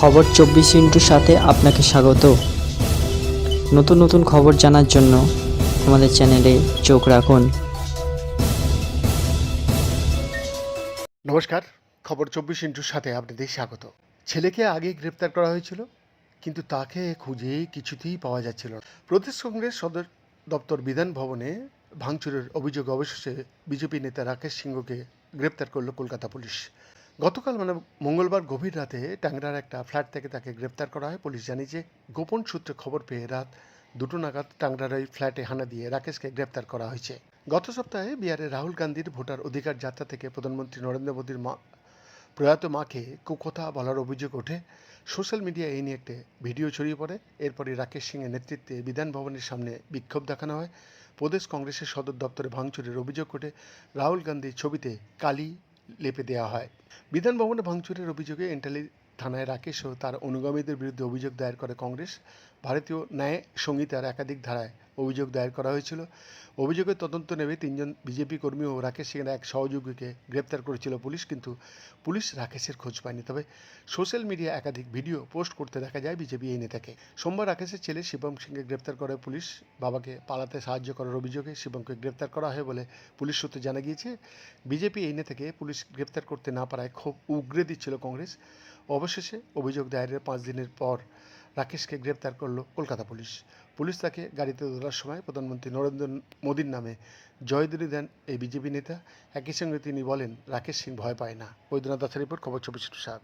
খবর চব্বিশ ইন্টুর সাথে আপনাকে স্বাগত। নতুন নতুন খবর জানার জন্য আমাদের চ্যানেলে চোখ রাখুন। নমস্কার, খবর চব্বিশ ইন্টুর সাথে আপনাদের স্বাগত। ছেলেকে আগে গ্রেপ্তার করা হয়েছিল, কিন্তু তাকে খুঁজে কিছুতেই পাওয়া যাচ্ছিল প্রদেশ কংগ্রেস সদর দপ্তর বিধান ভবনে ভাঙচুরের অভিযোগ অবশেষে বিজেপি নেতা রাকেশ সিংহকে গ্রেপ্তার করল কলকাতা পুলিশ। গতকাল মানে মঙ্গলবার গভীর রাতে ট্যাংরার একটা ফ্ল্যাট থেকে তাকে গ্রেপ্তার করা হয়। পুলিশ জানিয়েছে, গোপন সূত্রে খবর পেয়ে রাত দুটো নাগাদ টাংরার ওই ফ্ল্যাটে হানা দিয়ে রাকেশকে গ্রেপ্তার করা হয়েছে। গত সপ্তাহে বিহারে রাহুল গান্ধীর ভোটার অধিকার যাত্রা থেকে প্রধানমন্ত্রী নরেন্দ্র মোদীর মা, প্রয়াত মাকে কুকথা বলার অভিযোগ ওঠে। সোশ্যাল মিডিয়ায় এই নিয়ে একটি ভিডিও ছড়িয়ে পড়ে। এরপরই রাকেশ সিংয়ের নেতৃত্বে বিধান ভবনের সামনে বিক্ষোভ দেখানো হয়। প্রদেশ কংগ্রেসের সদর দপ্তরে ভাঙচুরের অভিযোগ ওঠে। রাহুল গান্ধীর ছবিতে কালি লেপে দেওয়া হয়। বিধান ভবনে ভাঙচুরের অভিযোগে এন্টালি থানায় রাকেশ ও তার অনুগামীদের বিরুদ্ধে অভিযোগ দায়ের করে কংগ্রেস, ভারতীয় ন্যায় সংহিতার একাধিক ধারায়। অভিযোগ দায়ের করা হয়েছিল। অভিযোগের তদন্ত নেবে তিনজন বিজেপি কর্মী ও রাকেশ সিংয়ের এক সহযোগীকে গ্রেপ্তার করেছিল পুলিশ, কিন্তু পুলিশ রাকেশের খোঁজ পায়নি। তবে সোশ্যাল মিডিয়া একাধিক ভিডিও পোস্ট করতে দেখা যায় বিজেপি এই নেতাকে। সোমবার রাকেশের ছেলে শিবম সিংকে গ্রেপ্তার করে পুলিশ বাবাকে পালাতে সাহায্য করার অভিযোগে শিবমকে গ্রেপ্তার করা হয় বলে পুলিশ সূত্রে জানা গিয়েছে। বিজেপি এই নেতাকে পুলিশ গ্রেপ্তার করতে না পারায় ক্ষোভ উগরে দিচ্ছিল কংগ্রেস। অবশেষে অভিযোগ দায়েরের পাঁচ দিনের পর রাকেশকে গ্রেপ্তার করল কলকাতা পুলিশ। পুলিশ তাকে গাড়িতে তোলার সময় প্রধানমন্ত্রী নরেন্দ্র মোদীর নামে জয়দুরি দেন এই বিজেপি নেতা। একই সঙ্গে তিনি বলেন, রাকেশ সিং ভয় পায় না। বৈদ্যনাথ দাসের রিপোর্ট, খবর চব্বিশ সাত